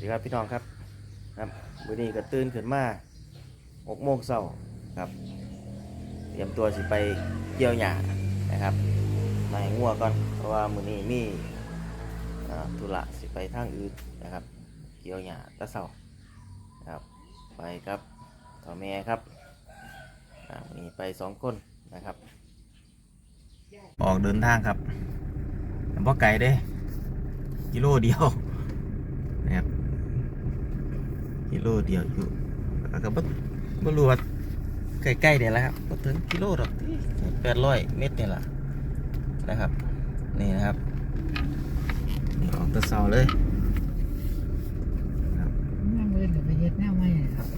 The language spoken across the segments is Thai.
ดีครับพี่น้องครับครับวันนี้ก็ตื่นขึ้นมาหกโมงเช้าครับ เตรียมตัวสิไปเกี่ยวหญ้านะครับมาให้งัวก่อนเพราะว่ามื้อนี้มีธุระสิไปทางอื่นนะครับ เกี่ยวหญ้าตะเช้าครับไปครับต่อแม่ครับมีไปสองคนนะครับ ออกเดินทางครับบ่ไกลเด้ กิโลเดียวนะครับ กิโลเดียวอยู่แล้วก็บ่บ่รู้ว่าใกล้ๆเนี่ยแหละครับบ่ถึงกิโลดอกแปดร้อยเมตรเนี่ยแหละนะครับ นี่นะครับนี่ออกแตะเสาเลยครับน้ำมือกับไปเฮ็ดแนวใหม่ครับ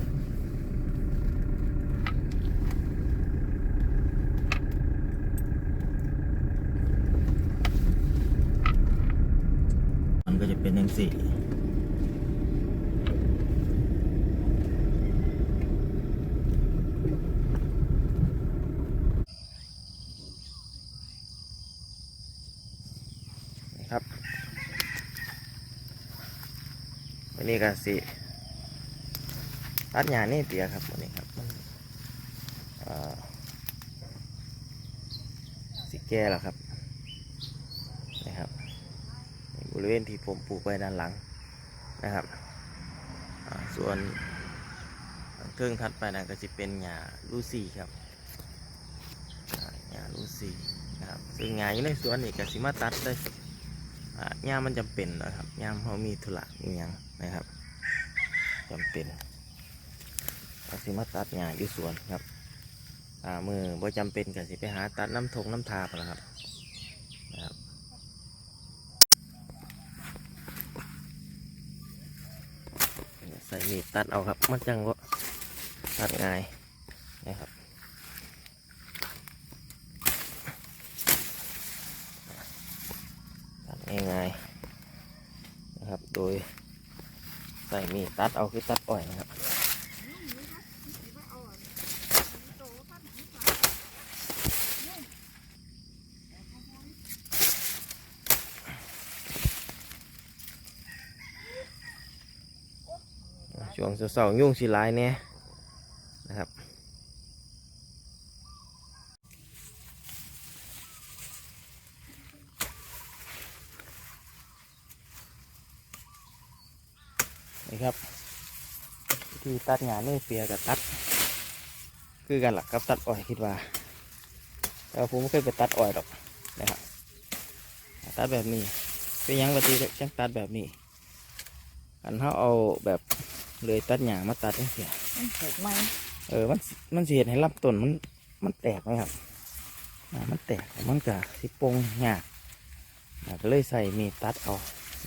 มันก็จะเป็นอย่างสี่นี่ครับวันนี้ ก็สิตัดหญ้านี่เตียครับวันนี้ครับมันสิแก่แล้วครับนะครับบริเวณที่ผมปลูกไว้ด้านหลังนะครับส่วนเครื่องถัดไปนั่นก็จะเป็นหญ้าลูซี่ครับหญ้าลูซี่นะครับซึ่งหญ้าอยู่ในสวนนี่ก็สิมาตัดได้หญ้ามันจำเป็นนะครับยามเขามีธุระมีหยัง นะครับจำเป็นก็สิมาตัดหญ้าอยู่สวนครับอ่ามือบ่จำเป็นก็สิไปหาตัดน้ำทงน้ำทาพนละครับนะครับใส่มีดตัดเอาครับมันจังก็ตัดง่ายนะครับตัดง่ายๆนะครับ โดย ใส่มีดตัดเอาคือตัดอ่อยนะครับช่วงเสาร์ยุ่งสิไลายเนี่ยนะครับ นี่ครับวิธี ตัดหญ้าเนื้อเปียกับตัด คือกันหลักกับตัดอ้อยคิดว่าแต่ว่าผมไม่เคยไปตัดอ้อยหรอกนะครับตัดแบบนี้เป็นหยังปฏิจังตัดแบบนี้อันเขาเอาแบบเลยตัดหญ้ามาตัดจังเสียมันปลูกใหม่เออมันสิมันสิเห็นให้ลำต้นมันมันแตกไหมครับอ่ามันแตกมันก็สิปงหยากอ่าก็เลยใส่มีดตัดเอา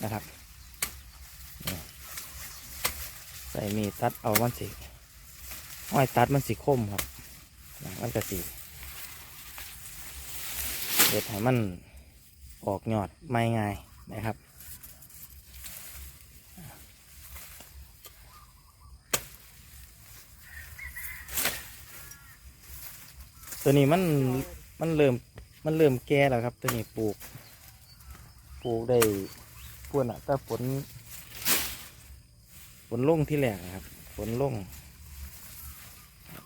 นะครับนี่ ใส่มีตัดเอามันสิห้อยตัดมันสิคมครับอ่ามันก็สิเด็ดให้มันออกยอดไม่ง่ายนะครับตัวนี้มันมันเริ่มมันเริ่มแก่แล้วครับ ตัวนี้ปลูก ปลูกได้พวนอะถ้าฝน ฝนลงที่แรกครับฝนลง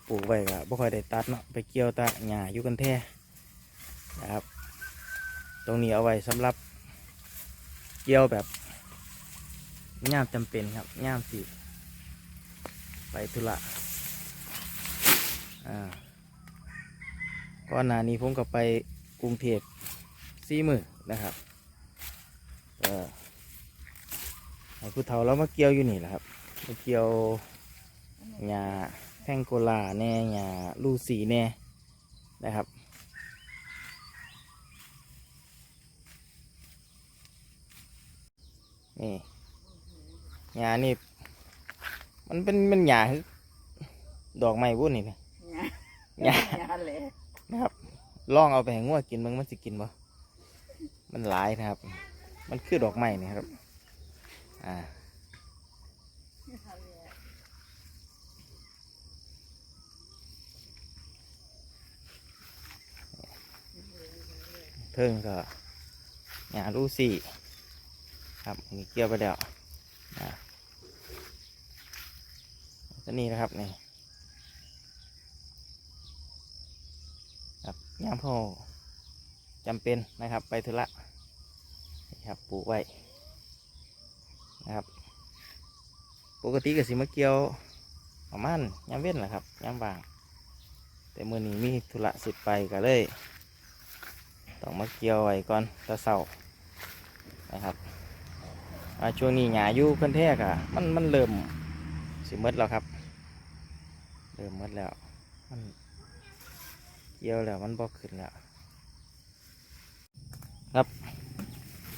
ปลูกไว้ก็บ่ค่อยได้ตัดเนาะไปเกี่ยวตาหญ้าอยู่กันแท้นะครับ ตรงนี้เอาไว้สำหรับเกี่ยวแบบย่ามจำเป็นครับย่ามสิไปธุระอ่าก่อนหน้านี้ผมก็ไปกรุงเทพสี่มือนะครับเออ ให้ผู้เฒ่าเรามาเกี่ยวอยู่นี่แหละครับมาเกี่ยวหญ้าแพงโกลาแน่หญ้าลูสีแน่นะครับนี่หญ้านี่มันเป็นมันหญ้าคือดอกไม้บุ่นนี่นะหญ้างานเลยนะครับลองเอาไปให้งัวกินมันมันจะกินบ่มันหลายนะครับ มันคือดอกไม้นี่ครับ อ่าเทิงก็หญ้าลูซี่ครับอันนี้เกี่ยวไปแล้วนะตัวนี้นะครับนี่ครับยามพ่อจำเป็นนะครับ ไปธุระนะครับปลูกไว้ นะครับ ปกติก็สิมาเกี่ยวประมาณยามเว้นแหละครับยามบาง แต่มื่อนี้มีธุระสิไปก็เลย ต้องมาเกี่ยวไว้ก่อนตะเสานะครับช่วงนี้หญ้าอยู่เพิ่นแท้กอะมันมันเริ่มสิมดแล้วครับ เริ่มมดแล้ว มันเกี่ยวแล้วมันบ่ขึ้นแล้วครับ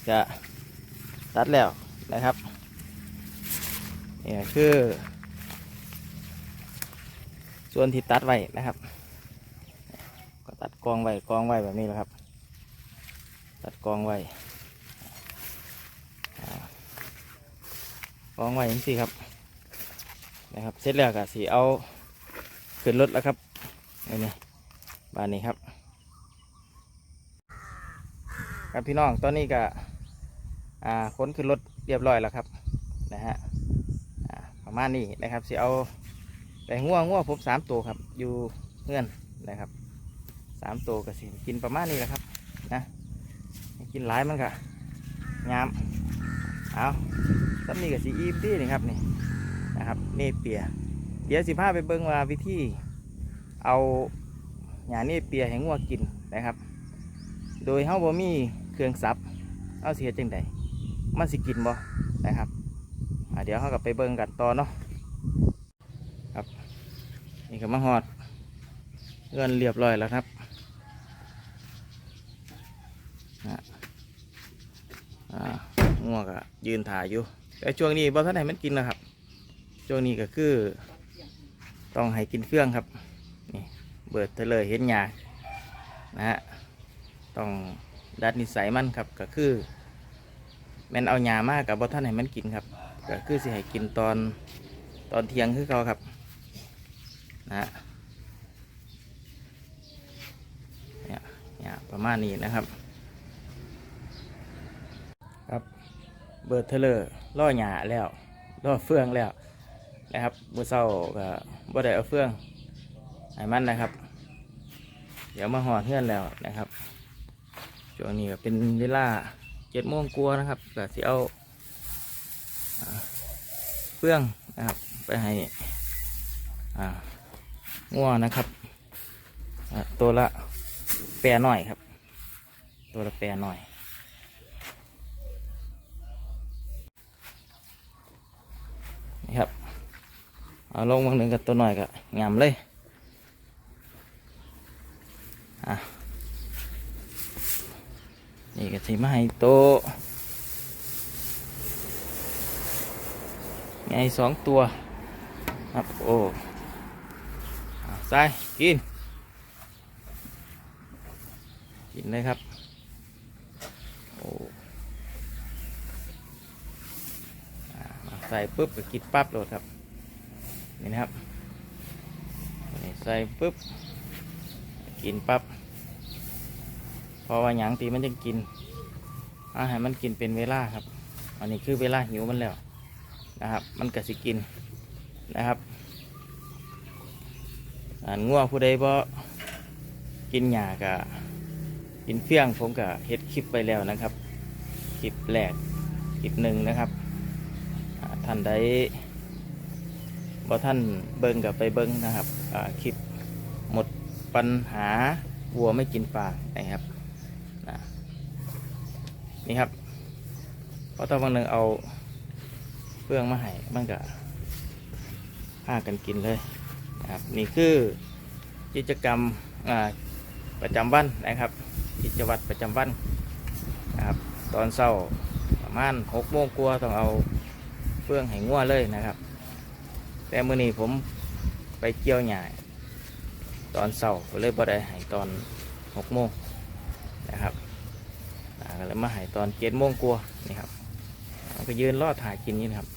จะตัดแล้วนะครับ นี่ก็คือ ส่วนที่ตัดไว้นะครับ ก็ตัดกองไว้กองไว้แบบนี้แหละครับ ตัดกองไว้กองไว้ยังสิครับนะครับเสร็จแล้วก็สีเอาขึ้นรถแล้วครับนี่นี่บานนี้ครับ ครับพี่น้องตอนนี้ก็อ่าขนขึ้นรถเรียบร้อยแล้วครับนะฮะ ประมาณนี้นะครับสิเอาไปง่วงง่วงผมสามตัวครับ อยู่เงื่อนนะครับสามตัวก็สิกินประมาณนี้แหละครับนะกินหลายมันก็งามเอาตอนนี้ก็สีอิ่มดีนี่ครับนี่นะครับเนเปีย เดี๋ยวสิพาไปเบิ่งว่าวิธีเอาหญ้านี่เปียให้งัวกินนะครับ โดยเฮาบ่มีเครื่องซับเอาสิเฮ็ดจังไดมันสิกินบ่นะครับ เดี๋ยวเฮาก็ไปเบิ่งกันต่อเนาะครับนี่ก็มาฮอดเงินเรียบร้อยแล้วครับนะอ่างัวก็ยืนถ่ายอยู่แต่ช่วงนี้บ่ทันให้มันกินนะครับช่วงนี้ก็คือ ต้องให้กินเฟื่องครับนี่เบิดเทเลยเห็นหยานะฮะต้องดัดนิสัยมันครับก็คือแมันเอาหญ้ามากกับบ่ท่านให้มันกินครับ ก็คือสิให้กินตอนตอนเที่ยงคือเขาครับนะฮะเนี่ยเนี่ยประมาณนี้นะครับ ครับเบิดเทเลอร์ล่อหญ้าแล้วล่อเฟืองแล้วนะครับมือเศร้าก็บ่ได้เอาเฟืองให้มันนะครับ เดี๋ยวมาหอเพื่อนแล้วนะครับช่วงนี้ก็เป็นเวลาเจ็ดโมงกลัวนะครับก็สิเอา เฟื่องนะครับ ไปให้อ่าง่วนะครับตัวละแปรหน่อยครับ ตัวละแปรหน่อยนี่ครับเอาลงมาหนึ่งกับตัวหน่อยก็งามเลยอะนี่ก็สิมาให้โต ไงสองตัวครับโอ้ใส่กิน กินเลยครับโอ้ใส่ปุ๊บก็กินปั๊บโหลดครับนี่นะครับใส่ปุ๊บกินปั๊บเพราะว่าหยังตีมันจะกินอาหารมันกินเป็นเวลาครับ อันนี้คือเวลาหิวมันแล้ว นะครับ มันก็สิกินนะครับอันง่วผู้ใดบ่กินหญ้ากะกินเฟี้ยงผมก็เฮ็ดคลิปไปแล้วนะครับคลิปแรกคลิปหนึ่งนะครับอ่าท่านใดบ่ท่านเบิ่งกับไปเบิ่งนะครับคลิปหมดปัญหาวัวไม่กินปลานะครับนี่ครับเพราะตอนวันหนึ่งเอา ฟื่องมาให้มันก็พากันกินเลยนะครับนี่คือกิจกรรมประจำวันนะครับ กิจวัตรประจำวันนะครับตอนเช้าประมาณหกโมงกว่าต้องเอาเฟื่องให้งัวเลยนะครับ แต่มื่อนี้ผมไปเกี่ยวหญ้าตอนเสาร์เลยบ่ได้ใหายตอนหกโมงนะครับอ่าก็เลยมาใหายตอนเจ็ดโมงกว่านี่ครับก็ยืนรอดถ่ายกินนี่นะครับ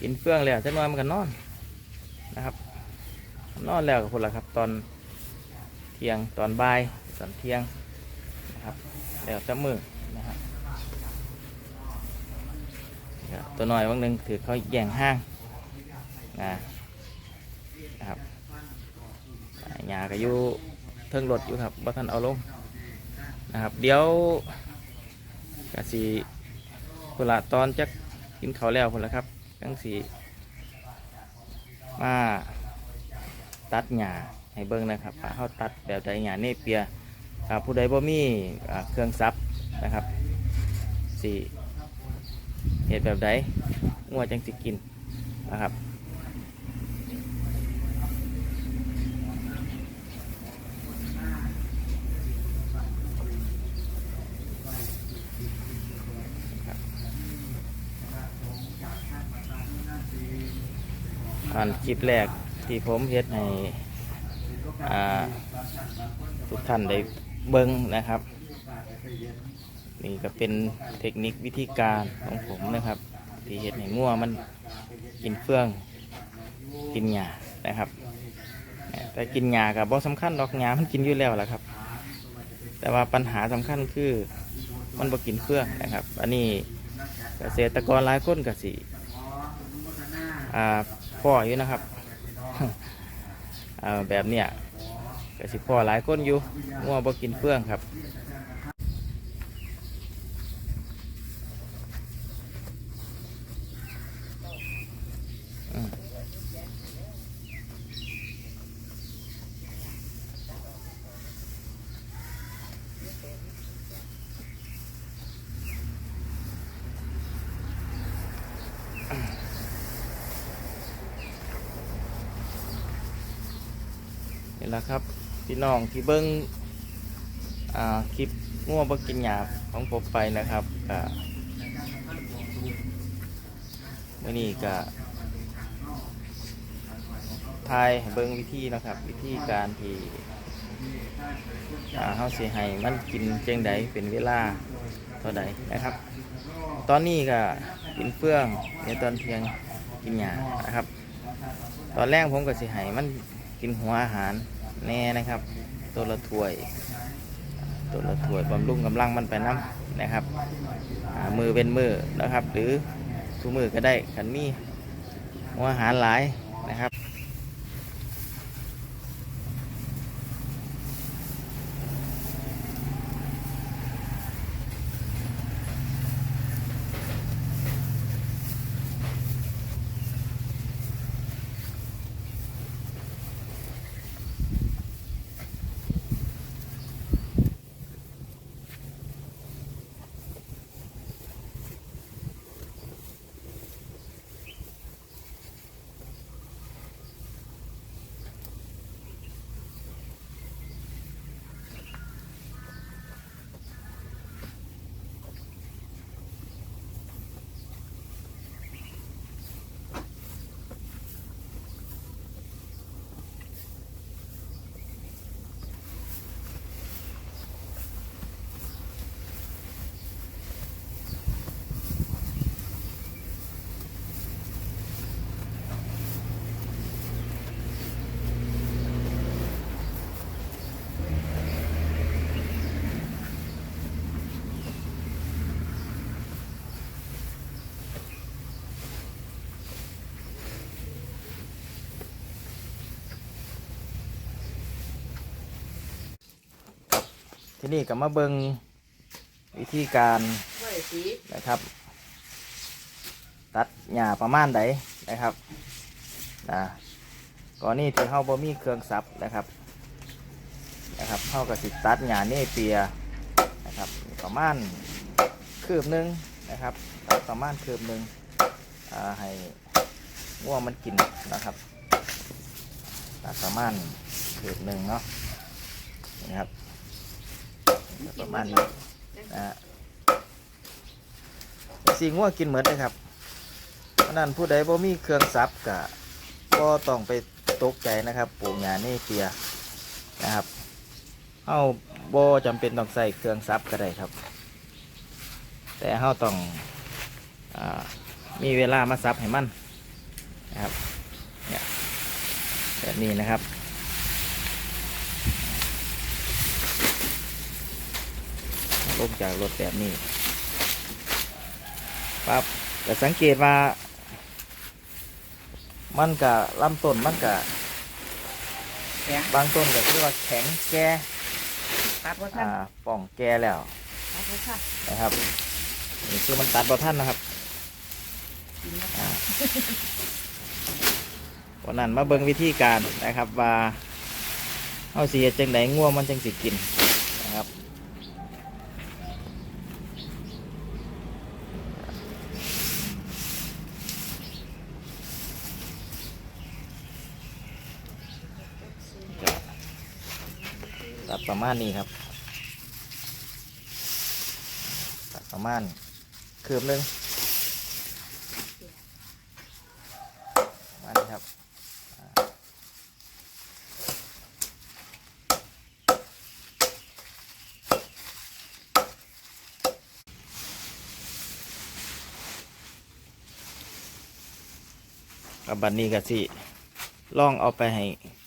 กินเฟื่องแล้วจะนอนมันก็นอนนะครับ นอนแล้วกับคนละครับ ตอนเที่ยงตอนบ่ายตอนเที่ยงนะครับแล้วจะมือนะครับตัวน้อยวันหนึ่งถือเขาแย่งห้างนะครับอ่าหญ้าก็อยู่เทิงรถอยู่ครับบ่ทันเอาลงนะครับ เดี๋ยวกสิพุ่นละตอนจักกินเขาแล้วพุ่นละครับ จังสีมาตัดหญ้าให้เบิ่งนะครับว่าเขาตัดแบบใดหญ้าเนเปียผู้ใดบ่มีอ่าเครื่องซับนะครับสีเห็ดแบบใดงัวจังสิกินนะครับ อันคลิปแรกที่ผมเฮ็ดให้ทุกท่านได้เบิ่งนะครับ นี่ก็เป็นเทคนิควิธีการของผมนะครับ ที่เฮ็ดให้งัวมันกินเฟื่อง กินหญ้านะครับ แต่กินหญ้ากับบ่สำคัญดอกหญ้ามันกินอยู่แล้วแหละครับ แต่ว่าปัญหาสำคัญคือมันบ่กินเฟื่องนะครับ อันนี้เกษตรกรหลายคนก็สิอ่า พ่ออยู่นะครับแบบเนี้ยกระสิพ่อหลายคนอยู่ง่วงบ่กินเฟื่องครับ อืมนี่แหละครับพี่ น้องที่เบิ้งอ่าคลิปง่วบ่กินหยาของผมไปนะครับก็มื่อนี้ก็ทายเบิ้งวิธีนะครับ วิธีการที่อ่าเฮาสิให้มันกินเจียงใดเป็นเวลาเท่าใดนะครับ ตอนนี้ก็กินเฟื่องในตอนเที่ยงกินหยานะครับ ตอนแรกผมก็สิให้มันกินหัวอาหาร แน่นะครับ ตัวละถ้วย ตัวละถ้วยบำรุงกำลังมันไปน้ำนะครับมือเป็นมือนะครับ หรือทุกมือก็ได้ขันมีหัวอาหารหลายนะครับ ที่นี่ก็มาเบิงวิธีการนะครับ ตัดหญ้าประมาณใดนะครับนะก่อนนี้ที่เฮาบ่มีเครื่องซับนะครับนะครับเฮาก็สิตัดหญ้าเนเปียนะครับ ประมาณคืบหนึงนะครับตัดประมาณคืบหนึงอ่าให้ง่วงมันกินนะครับตัดประมาณคืบหนึงเนาะนะครับ ประมาณนี้นะฮะสีง่วกินเหมือนเลยครับเพราะนั้นผู้ใดบ่มีเครื่องซับกะก็ต้องไปตกใจนะครับปลูกหญ้านี่เปียนะครับเอาบ่จำเป็นต้องใส่เครื่องซับก็ได้ครับ แต่เฮาต้องอมีเวลามาซับให้มันนะครับเนี่ยแบบนี้นะครับ งจากรถแบบนี้ปั๊บแต่สังเกตว่ามันกะลำต้นมันกะแข็งบางต้นก็คือว่าแข็งแก่ตัดว่าท่าอ่านป่องแก่แล้วตัดว่าท่านนะครับนี่คือมันตัดบ่ท่านนะครับกินนะอ่าวันนั้นมาเบิ่งวิธีการนะครับว่าเอาสีเฮ็ดจังไดง่วมันจังสิกินนะครับก็ตัดประ มาณนี้ครับตัดประมาณคืบนึงมานี่ครับกับบันนี้ก็สิลองเอาไปให้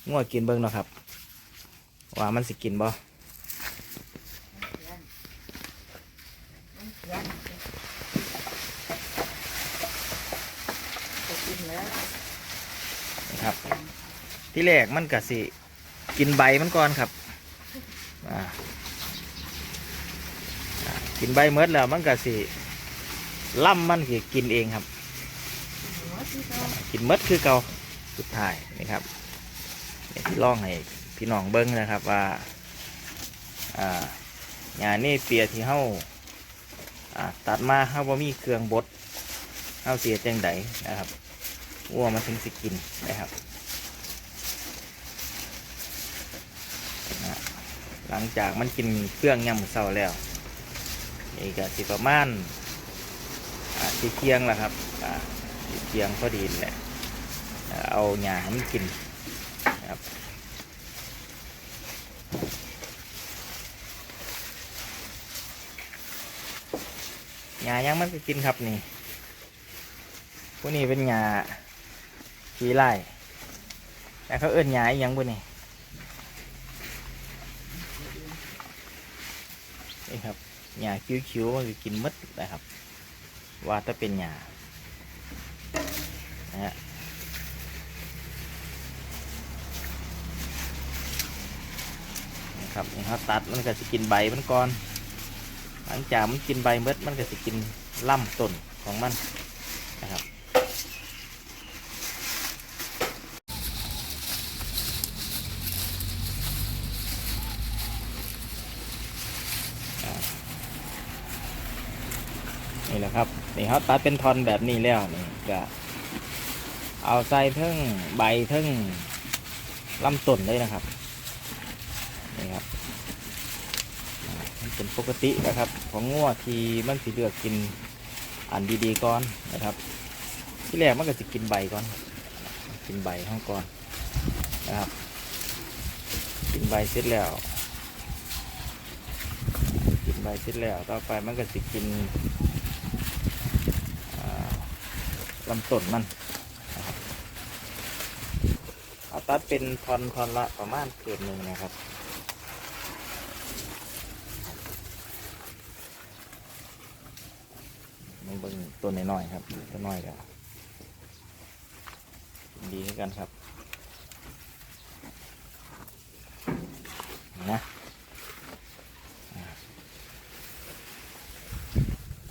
งัวกินเบิ้งเนาะครับ ว่ามันสิกินบ่ จะกินแล้ว นะครับ ที่แรกมันก็สิ กินใบมันก่อนครับกินใบเมดแล้วมันก็สิล่ำมันสิกินเองครับ กินเมดคือเกาสุดท้ายนี่ครับนี่ที่ลองให้พี่น้องเบิ้งนะครับว่าอ่าหญ้านี่เปียที่เฮาอ่าตัดมาเฮาบ่มีเครื่องบดเฮาเสียจังไดนะครับวัวมันถึงสิกินนะครับอ่า หลังจากมันกินเครื่องยำเศร้าแล้วนี่ก็สิประมาณอ่าสีเคียงแล้วครับอ่าเพียงพอดีแหละเอาหญ้าให้มันกินนะครับหญ้ายังมันก็กินครับนี่พวกนี้เป็นหญ้าขี้ไล่แต่เขาเอื้นหญ้าอีหยังพวกนี้ นี่ครับหญ้าคิ้วๆมันก็กินมดนะครับ ว่าถ้าเป็นหญ้านะฮะนะครับนี่เขาตัดมันก็จะกินใบมันก่อน หลังจากมันกินใบมดมันก็จะกินล่ำต้นของมันนะครับอ่านี่แหละครับนี่ เขาตัดเป็นทอนแบบนี้แล้วนี่ก็เอาใส่ทั้งใบทั้งลำต้นเลยนะครับนี่ครับเป็นปกตินะครับของงัวที่มันสิเลือกกินอันดีๆก่อนนะครับ ที่แรกมันก็จะกินใบก่อน กินใบห้องก่อนนะครับ กินใบเสร็จแล้ว กินใบเสร็จแล้วต่อไปมันก็จะกินอ่า ลำต้นมันเอาตัดเป็นทอนทอนละประมาณเกือบหนึ่งนะครับมันเบิ่งต้นน้อยๆครับต้นน้อยก็ดีให้กันครับนะ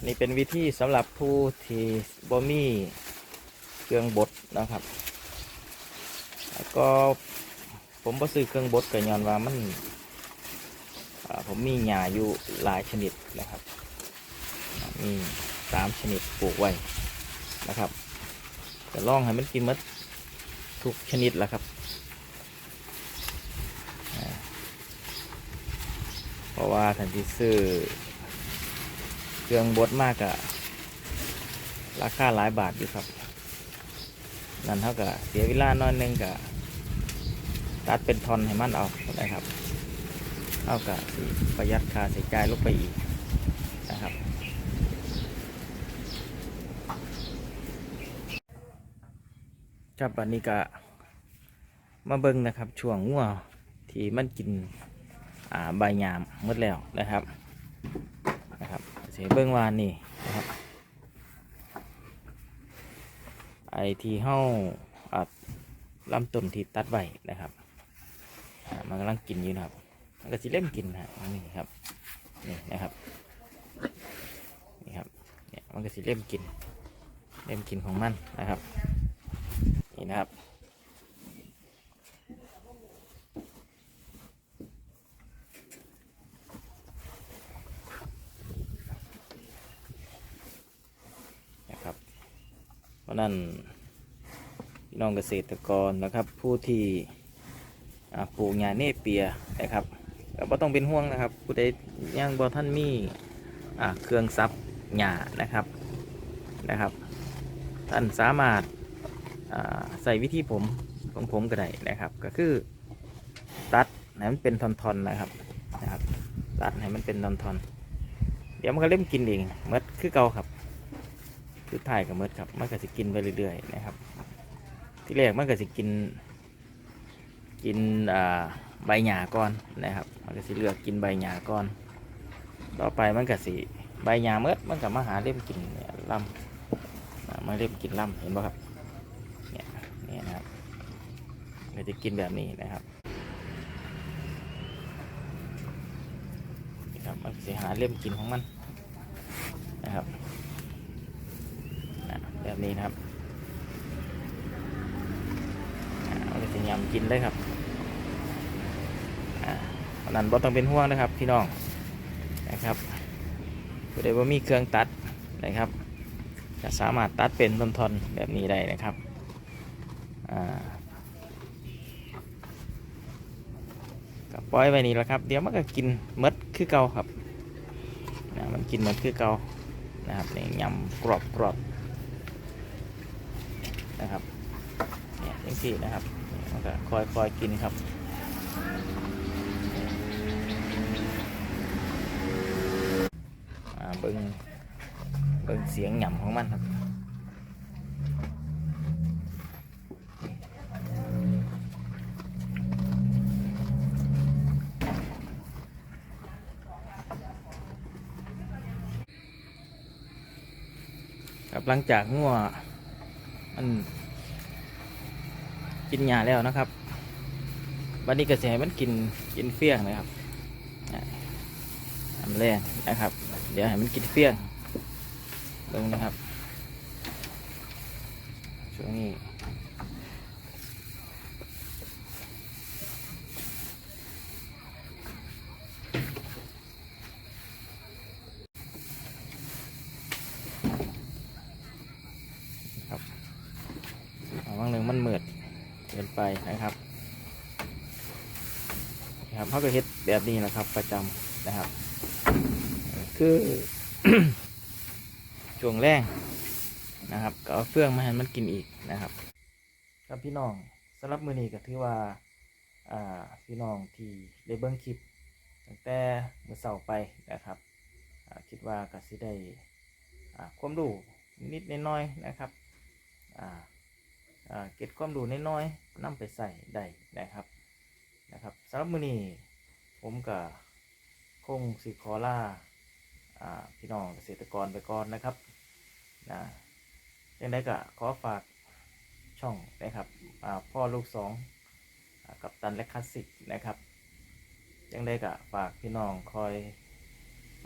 นนี้เป็นวิธีสำหรับผู้ที่บ่มี เครื่องบดนะครับ แล้วก็ผมก็ซื้อเครื่องบดกับยอนว่ามันผมมีหญ้าอยู่หลายชนิดนะครับ มีสามชนิดปลูกไว้นะครับจะล่องให้มันกินหมดทุกชนิดแหละครับ เพราะว่าทันที่ซื้อเครื่องบดมากอะราคาหลายบาทอยู่ครับ นั่นเท่ากับเสียเวลาน้อยนึงกับตัดเป็นทอนให้มันเอานะครับเท่ากับสิประหยัดค่าใช้จ่ายลงไปอีกนะครับครับวันนี้ก็มาเบิ่งนะครับช่วงงัวที่มันกินใบหยามหมดแล้วนะครับนะครับเสียเบิ่งวานนี่นะครับ ไอที่เฮาอ่าลำต้นที่ตัดไว้นะครับมันกำลังกินอยู่นะครับ มันก็สิเล่มกินนะนี่ครับนี่นะครับนี่ครับเนี่ยมันก็สิเล่มกิน เล่มกินของมันนะครับนี่นะครับ เพราะ นั้นพี่น้องเกษตรกรนะครับ ผู้ที่ปลูกหญ้าเนเปียนะครับก็บ่ต้องเป็นห่วงนะครับ ผู้ใดยังบ่ท่านมี่เครื่องซับหญ้านะครับนะครับ ท่านสามารถาใส่วิธีผมของผมก็ได้นะครับ ก็คือตัดให้มันเป็นทอนๆนะครับนะครับตัดให้มันเป็นทอนๆเดี๋ยวมันก็เล่มกินเองหมดคือเก่าครับ คือถ่ายกับมดครับมันก็สิกินไปเรื่อยๆนะครับ ที่แรกมันก็สิกิน กินใบหญ้าก่อนนะครับ มันก็สิเลือกกินใบหญ้าก่อน ต่อไปมันก็สิใบหญ้าเมดมันก็มาหาเล่มกินเนี่ยลำมาเล่มกินลำเห็นป่ะครับเนี่ยนี่นะครับมันจะกินแบบนี้นะครับนะครับมันก็สิหาเล่มกินของมันนะครับ แบบนี้นะครับอ่าเอาไปสิยำกินเลยครับอันนั้นบ่ต้องเป็นห่วงนะครับพี่น้องนะครับผู้ใดว่ามีเครื่องตัดนะครับจะสามารถตัดเป็นท่อนๆแบบนี้ได้นะครับอ่าก็ปล่อยไว้นี่แหละครับ เดี๋ยวมันก็กินมดคือเก่าครับนะมันกินมดคือเก่านะครับนี่ยำกรอบกรอบ นะครับเนี่ยจังสี่นะครับมันก็คอยคอยกินครับอาเบิ้งเบิ้งเสียงหย่ำของมันครับครับหลังจากงัว มันกินหญ้าแล้วนะครับวันนี้กระแสมันกินกินเฟี้ยงนะครับอ่าทำแรงนะครับ เดี๋ยวให้มันกินเฟี้ยงตรงนะครับช่วงนี้ครับเอาบางหนึ่งมันเหมือดเกินไปนะครับนะครับ เขาก็เฮ็ดแบบนี้นะครับ ประจำนะครับ คือ ช่วงแรกนะครับ ก็เอาเฟื่องมาให้มันกินอีกนะครับ ครับพี่น้องสำหรับมือนี้ก็ถือว่าอ่าพี่น้องที่ได้เบิ้งคลิปตั้งแต่เมื่อเสาร์ไปนะครับคิดว่าก็สิได้ความรู้นิดน้อยๆนะครับอ่าเก็บความรู้น้อยๆนำไปใส่ได้นะครับนะครับสำหรับมือนี้ ผมก็คงสิขอลาอ่าพี่น้องเกษตรกรไปก่อนนะครับนะยังไงก็ขอฝากช่องนะครับพ่อลูกสองอกับตันและคลาสสิกนะครับยังไงก็ฝากพี่น้องคอย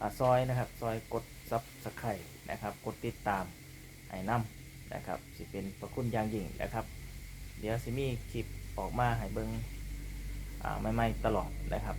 อซอยนะครับซอยกดซับสไครต์นะครับ กดติดตามให้น้ำนะครับสิเป็นประคุณอย่างยิ่งนะครับ เดี๋ยวสิมีคลิปออกมาให้เบิงอ่าใหม่ๆตลอดนะครับ